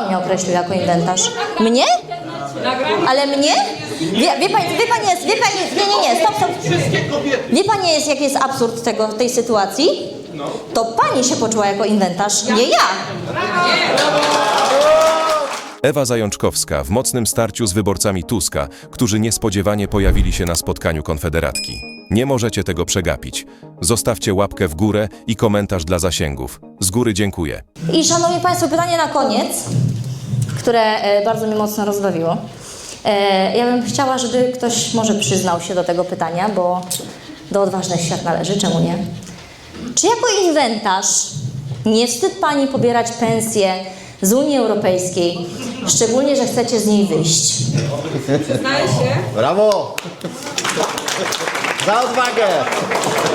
Kto mnie określił jako inwentarz? Mnie? Ale mnie? Wie, wie pani, wie pani jest, wie pani, nie, nie, nie, stop, stop. Wie pani jest, jaki jest absurd tego, tej sytuacji? To pani się poczuła jako inwentarz, nie ja. Ewa Zajączkowska w mocnym starciu z wyborcami Tuska, którzy niespodziewanie pojawili się na spotkaniu Konfederatki. Nie możecie tego przegapić. Zostawcie łapkę w górę i komentarz dla zasięgów. Z góry dziękuję. I szanowni państwo, pytanie na koniec, które e, bardzo mnie mocno rozbawiło. E, Ja bym chciała, żeby ktoś może przyznał się do tego pytania, bo do odważnych świat należy, czemu nie? Czy jako inwentarz nie wstyd pani pobierać pensję z Unii Europejskiej, szczególnie, że chcecie z niej wyjść? Przyznaję się, Brawo! Za odwagę!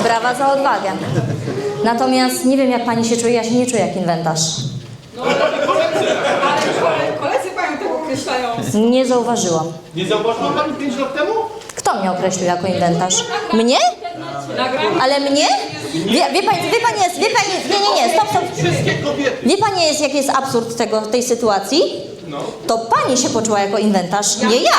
Brawa za odwagę. Natomiast nie wiem, jak pani się czuje, ja się nie czuję jak inwentarz. ale kole- koledzy panią tak określają. Nie zauważyłam. Nie zauważyła Pani 5 lat temu? Kto mnie określił jako inwentarz? Mnie? Ale mnie? Wie, wie pani, wie pani jest, wie pani, nie, nie, nie, stop, stop. Wszystkie kobiety. Wie pani jest, jaki jest absurd tego, tej sytuacji? To pani się poczuła jako inwentarz, nie ja.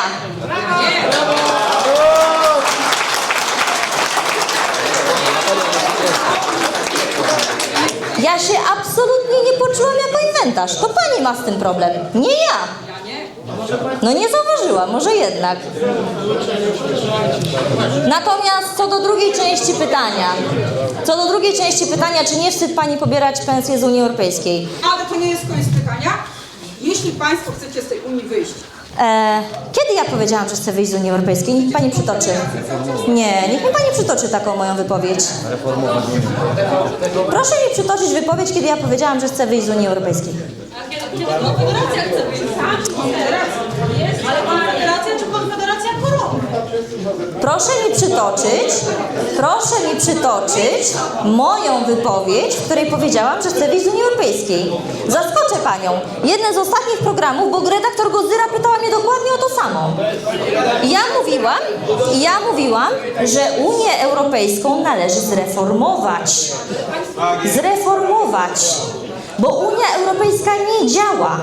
Ja się absolutnie nie poczułam jako inwentarz. To pani ma z tym problem, nie ja. No nie zauważyłam, może jednak. Natomiast co do drugiej części pytania. Co do drugiej części pytania, czy nie wstyd pani pobierać pensję z Unii Europejskiej? Ale to nie jest koniec pytania. Jeśli państwo chcecie z tej Unii wyjść, E, kiedy ja powiedziałam, że chcę wyjść z Unii Europejskiej? Niech mi pani przytoczy. Nie, niech mi pani przytoczy taką moją wypowiedź. Proszę mi przytoczyć wypowiedź, kiedy ja powiedziałam, że chcę wyjść z Unii Europejskiej. Konfederacja chce wyjść. Proszę mi przytoczyć, proszę mi przytoczyć moją wypowiedź, w której powiedziałam, że chcę wyjść z Unii Europejskiej. Zaskoczę panią. Jeden z ostatnich programów, bo redaktor Gozyra pytała mnie dokładnie o to samo. Ja mówiłam, ja mówiłam, że Unię Europejską należy zreformować. Zreformować. Bo Unia Europejska nie działa.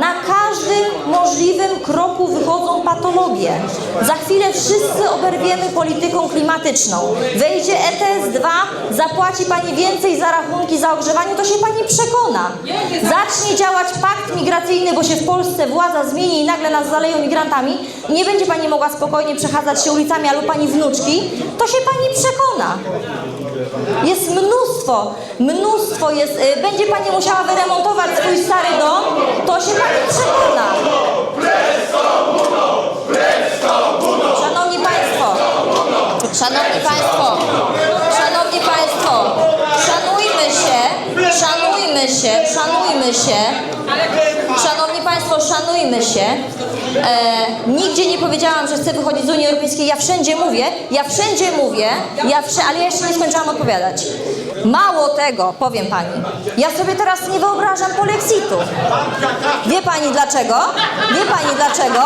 Na każdym możliwym kroku wychodzą patologie. Za chwilę wszyscy oberwiemy polityką klimatyczną. Wejdzie ETS-2, zapłaci Pani więcej za rachunki za ogrzewanie, to się Pani przekona. Zacznie działać pakt migracyjny, bo się w Polsce władza zmieni i nagle nas zaleją migrantami nie będzie Pani mogła spokojnie przechadzać się ulicami albo Pani wnuczki, to się Pani przekona. Jest mnóstwo, mnóstwo jest. y, Będzie pani musiała wyremontować swój stary dom, to się pani przekona. Szanowni Państwo, Szanowni Państwo, Szanowni Państwo, szanujmy się, szanujmy się, szanujmy się. Szanujmy się. E, nigdzie nie powiedziałam, że chcę wychodzić z Unii Europejskiej. Ja wszędzie mówię, ja wszędzie mówię, ja ale jeszcze nie skończyłam odpowiadać. Mało tego, powiem Pani, ja sobie teraz nie wyobrażam polexitu. Wie Pani dlaczego? Wie Pani dlaczego?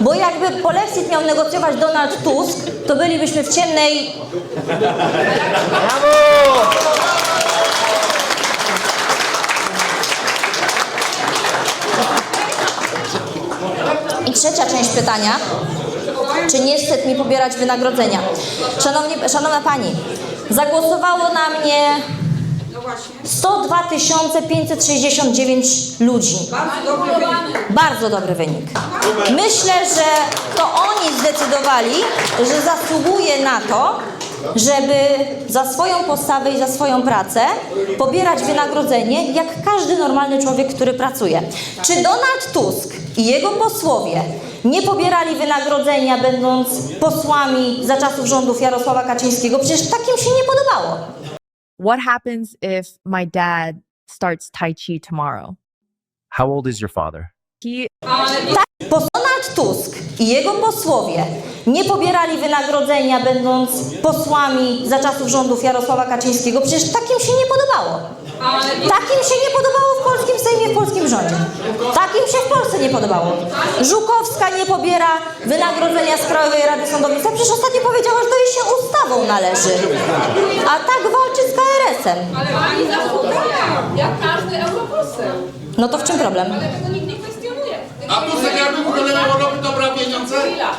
Bo jakby polexit miał negocjować Donald Tusk, to bylibyśmy w ciemnej Brawo! Trzecia część pytania. Czy nie wstyd mi pobierać wynagrodzenia? Szanowni, szanowna Pani, zagłosowało na mnie no właśnie, 102 569 ludzi. bardzo dobry wynik. Bardzo dobry wynik. Myślę, że to oni zdecydowali, że zasługuje na to, żeby za swoją postawę i za swoją pracę pobierać wynagrodzenie jak każdy normalny człowiek, który pracuje. Czy Donald Tusk i jego posłowie nie pobierali wynagrodzenia, będąc posłami za czasów rządów Jarosława Kaczyńskiego? Przecież takim się nie podobało. What happens if my dad starts Tai Chi tomorrow? How old is your father? He Po Donald Tusk i jego posłowie nie pobierali wynagrodzenia, będąc posłami za czasów rządów Jarosława Kaczyńskiego. Przecież takim się nie podobało. Takim się nie podobało w polskim Sejmie, w polskim rządzie. Takim się w Polsce nie podobało. Żukowska nie pobiera wynagrodzenia z Krajowej Rady Sądownictwa. Przecież ostatnio powiedziała, że to jej się ustawą należy. A tak walczy z KRS-em. Ale pani zasługa. Jak każdy europoseł. No to w czym problem? Ale tego nikt nie kwestionuje. A sobie jakby w ogóle Europy dobra pieniądze?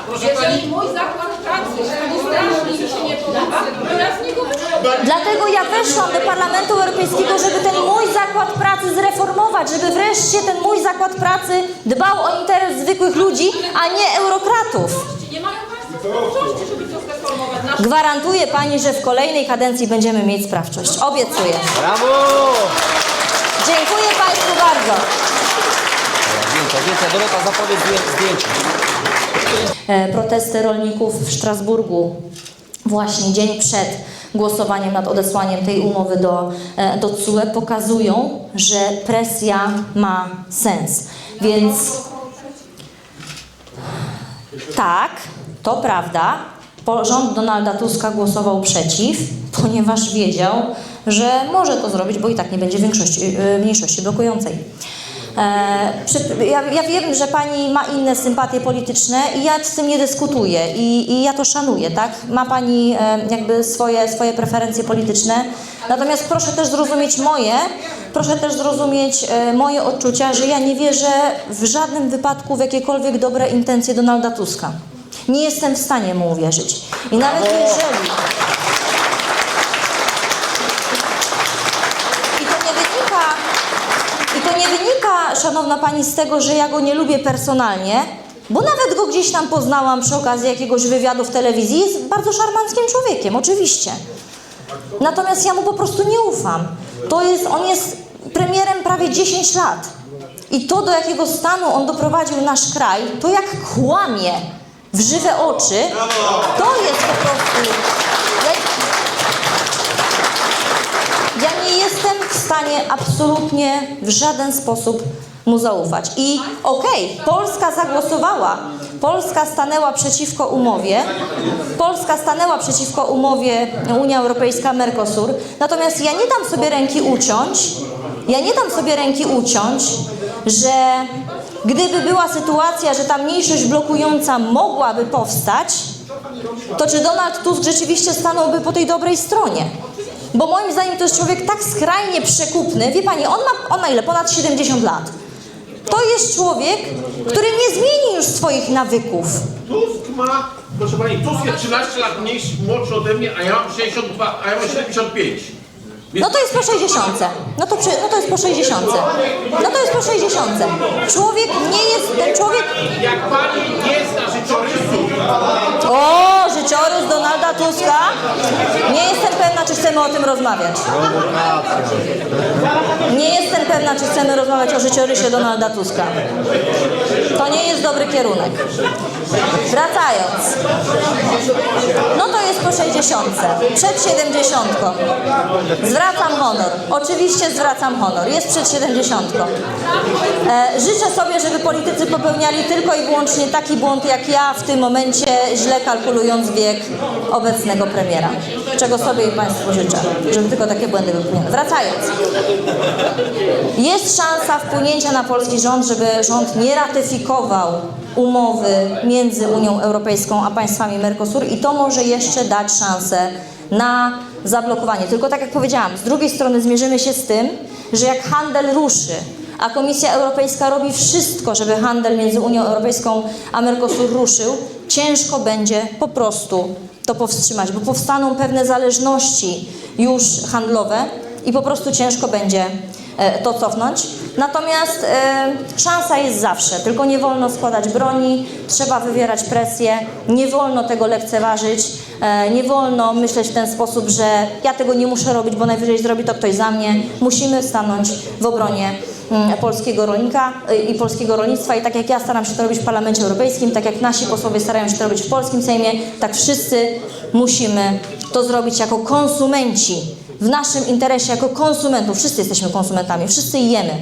Proszę pani. mój zakład pracy jest straszny i mi się nie podoba, to ja z niego wychodzę. Dlatego ja weszłam do Parlamentu Europejskiego, żeby ten mój zakład pracy zreformować, żeby wreszcie ten mój zakład pracy dbał o interes zwykłych ludzi, a nie eurokratów. Nie mają Państwo sprawczości, żeby to zreformować. Gwarantuję Pani, że w kolejnej kadencji będziemy mieć sprawczość. Obiecuję. Brawo! Dziękuję Państwu bardzo. Zdjęcia, zdjęcia. Dorota, zapowiedz zdję- zdjęcie. E, protesty rolników w Strasburgu właśnie dzień przed głosowaniem nad odesłaniem tej umowy do, e, do CUE pokazują, że presja ma sens. Więc tak, to prawda, rząd Donalda Tuska głosował przeciw, ponieważ wiedział, że może to zrobić, bo i tak nie będzie większości, e, mniejszości blokującej. E, ja, ja wiem, że pani ma inne sympatie polityczne i ja z tym nie dyskutuję i, i ja to szanuję, tak? Ma pani e, jakby swoje, swoje preferencje polityczne. Natomiast proszę też zrozumieć moje, proszę też zrozumieć e, moje odczucia, że ja nie wierzę w żadnym wypadku w jakiekolwiek dobre intencje Donalda Tuska. Nie jestem w stanie mu uwierzyć. I nawet jeżeli... I to nie wynika, i to nie wynika, szanowna pani, z tego, że ja go nie lubię personalnie, bo nawet go gdzieś tam poznałam przy okazji jakiegoś wywiadu w telewizji. Jest bardzo szarmanckim człowiekiem, oczywiście. Natomiast ja mu po prostu nie ufam. To jest, on jest premierem prawie 10 lat. I to, do jakiego stanu on doprowadził nasz kraj, to jak kłamie w żywe oczy, to jest po prostu... Ja, nie jestem w stanie absolutnie w żaden sposób mu zaufać. I okej, Polska zagłosowała. Polska stanęła przeciwko umowie. Polska stanęła przeciwko umowie Unia Europejska-Mercosur. Natomiast ja nie dam sobie ręki uciąć. Ja nie dam sobie ręki uciąć, że gdyby była sytuacja, że ta mniejszość blokująca mogłaby powstać, to czy Donald Tusk rzeczywiście stanąłby po tej dobrej stronie? Bo moim zdaniem to jest człowiek tak skrajnie przekupny. Wie pani, on ma, on ma ile? Ponad 70 lat. To jest człowiek, który nie zmieni już swoich nawyków. Tusk ma, proszę pani, Tusk jest 13 lat mniejszy, młodszy ode mnie, a ja mam 62, a ja mam 75. No to jest po 60. No to, przy, no to jest po 60. No to jest po 60. Człowiek nie jest, ten człowiek... Jak pani życiorysu, O, życiorys Donalda Tuska? Nie jestem pewna, czy chcemy o tym rozmawiać. Nie jestem pewna, czy chcemy rozmawiać o życiorysie Donalda Tuska. To nie jest dobry kierunek. Wracając. Po 60. Przed 70. Zwracam honor. Oczywiście zwracam honor. Jest przed 70. E, życzę sobie, żeby politycy popełniali tylko i wyłącznie taki błąd jak ja w tym momencie, źle kalkulując wiek obecnego premiera. Czego sobie i Państwu życzę, żeby tylko takie błędy wypełnione. Wracając. Jest szansa wpłynięcia na polski rząd, żeby rząd nie ratyfikował umowy między Unią Europejską a państwami Mercosur i to może jeszcze dać szansę na zablokowanie. Tylko tak jak powiedziałam, z drugiej strony zmierzymy się z tym, że jak handel ruszy, a Komisja Europejska robi wszystko, żeby handel między Unią Europejską a Mercosur ruszył, ciężko będzie po prostu to powstrzymać, bo powstaną pewne zależności już handlowe i po prostu ciężko będzie e, to cofnąć. Natomiast e, szansa jest zawsze, tylko nie wolno składać broni, trzeba wywierać presję, nie wolno tego lekceważyć, e, nie wolno myśleć w ten sposób, że ja tego nie muszę robić, bo najwyżej zrobi to ktoś za mnie. Musimy stanąć w obronie polskiego rolnika y, i polskiego rolnictwa i tak jak ja staram się to robić w Parlamencie Europejskim, tak jak nasi posłowie starają się to robić w polskim Sejmie, tak wszyscy musimy to zrobić jako konsumenci w naszym interesie jako konsumentów, wszyscy jesteśmy konsumentami, wszyscy jemy.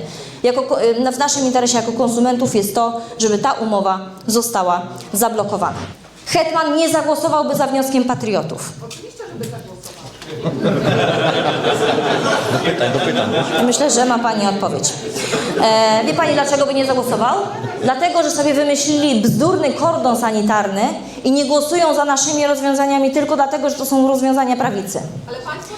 Jako, ko- y, w naszym interesie jako konsumentów jest to, żeby ta umowa została zablokowana. Hetman nie zagłosowałby za wnioskiem patriotów. Myślę, że ma Pani odpowiedź. E, wie Pani, dlaczego by nie zagłosował? Dlatego, że sobie wymyślili bzdurny kordon sanitarny i nie głosują za naszymi rozwiązaniami tylko dlatego, że to są rozwiązania prawicy.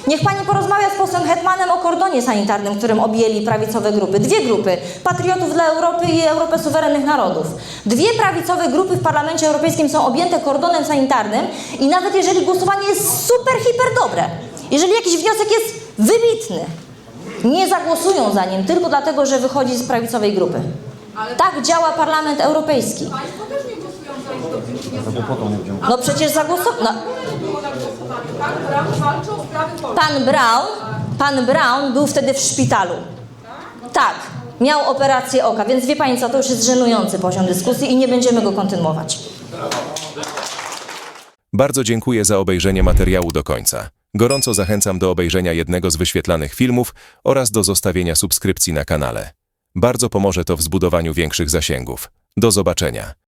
Niech pani porozmawia z posłem Hetmanem o kordonie sanitarnym, którym objęli prawicowe grupy. Dwie grupy. Patriotów dla Europy i Europę Suwerennych Narodów. Dwie prawicowe grupy w Parlamencie Europejskim są objęte kordonem sanitarnym i nawet jeżeli głosowanie jest super, hiper dobre, jeżeli jakiś wniosek jest wybitny, nie zagłosują za nim tylko dlatego, że wychodzi z prawicowej grupy. Tak działa Parlament Europejski. Państwo też nie głosują za ich dobrym No przecież zagłosowano. No, tak? Pan Brown, pan Brown był wtedy w szpitalu. Tak, miał operację oka, więc wie pani co, to już jest żenujący poziom dyskusji i nie będziemy go kontynuować. Bardzo dziękuję za obejrzenie materiału do końca. Gorąco zachęcam do obejrzenia jednego z wyświetlanych filmów oraz do zostawienia subskrypcji na kanale. Bardzo pomoże to w zbudowaniu większych zasięgów. Do zobaczenia.